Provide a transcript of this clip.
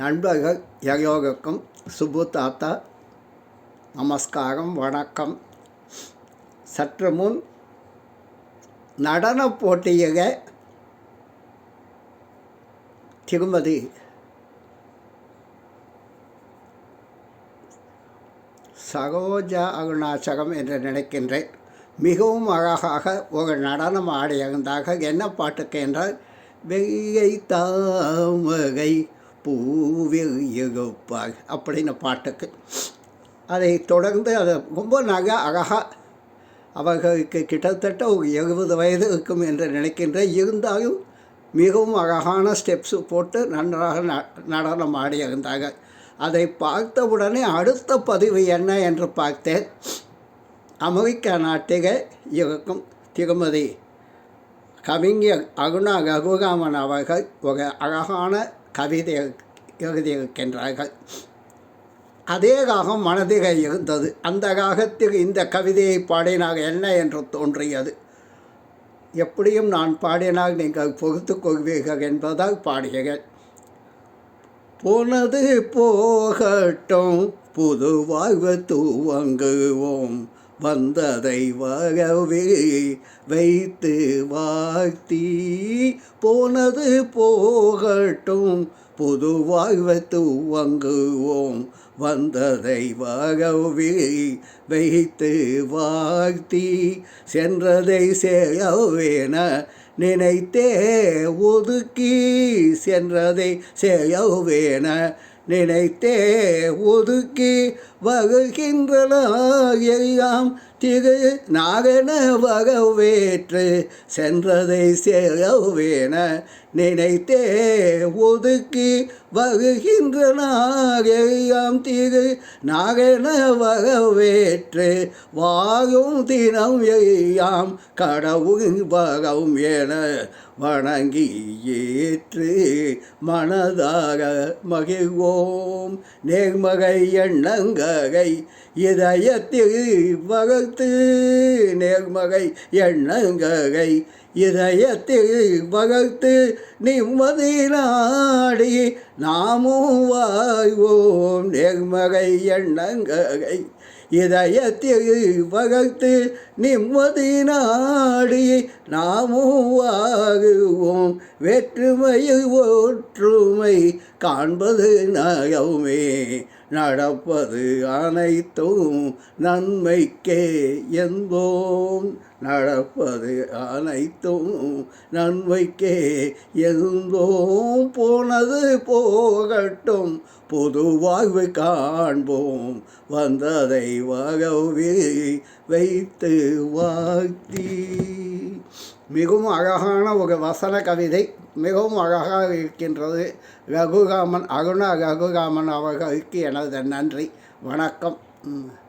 நண்பர்கள் எல்லோருக்கும் சுபு தாத்தா நமஸ்காரம் வணக்கம். சற்று முன் நடனப் போட்டியில் திருமதி சரோஜா அருணாச்சகம் என்று நினைக்கின்றேன். மிகவும் அழகாக ஒரு நடனம் ஆடியிருந்தாக என்ன பாட்டுக்கு என்றால் வெள்ளை தாமரை பூவில் இருப்பார் அப்படின்னு பாட்டுக்கு. அதை தொடர்ந்து அது ரொம்ப நக அழகாக அவர்களுக்கு கிட்டத்தட்ட ஒரு எழுபது வயது இருக்கும் என்று நினைக்கின்றேன் இருந்தாலும் மிகவும் அழகான ஸ்டெப்ஸு போட்டு நன்றாக ந நடனம் ஆடியிருந்தாங்க அதை பார்த்தவுடனே அடுத்த பதிவு என்ன என்று பார்த்தேன். அமெரிக்க நாட்டில் இருக்கும் திருமதி கவிஞர் அருணா ரகுராமன் அவர்கள் ஒரு அழகான கவிதை எழுதியிருக்கின்றார்கள் அதே காகம் மனதில் இருந்தது. அந்த ராகத்தில் இந்த கவிதையை பாடினார் என்ன என்று தோன்றியது. எப்படியும் நான் பாடினால் நீங்கள் பொறுத்து கொள்வீர்கள் என்பதால் பாடுகிறேன். போனது போகட்டும் புது வாழ்வு துவங்குவோம். வந்ததை வரவே வைத்து வாழ்த்தி போனது போகட்டும் புது வாழ்வு துவங்குவோம் வந்ததை வரவே வைத்து வாழ்த்தி சென்றதை செய்யவேன நினைத்தே ஒதுக்கி சென்றதை செய்யவேன நினைத்தே ஒதுக்கி வகுகின்றனாம் திரு நாகன வகவேற்று சென்றதை செய்யவேன நினைத்தே ஒதுக்கி வகுகின்றனாம் திரு நாகன வகவேற்று வாயும் தினம் எய்யாம் கடவுள் வகம் என வணங்கி ஏற்று மனதாக மகிழ்வோம். நேர்மகை உலகை இதயத்தில் வகுத்து நேர்மகை எண்ணங்ககை இதயத்தில் வகுத்து நிம்மதி நாடி நாமும் வாழ்வோம். நேர்மகை எண்ணங்ககை இதயத்தில் வகுத்து நிம்மதி நாடி நாமும் வாகுவோம் வேற்றுமையில் ஒற்றுமை காண்பது நயமே நடப்பது அனைத்தும் நன்மைக்கே என்போம். நடப்பது அனைத்தும் நன்மைக்கே என்போம் போனது போகட்டும் பொது வாழ்வு காண்போம். வந்ததை வகவி வைத்து வாழ்த்தி. மிகவும் அழகான ஒரு வசன கவிதை மிகவும் அழகாக இருக்கின்றது. ரகுராமன் அருணா ரகுராமன் அவர்களுக்கு எனது நன்றி. வணக்கம். ம்.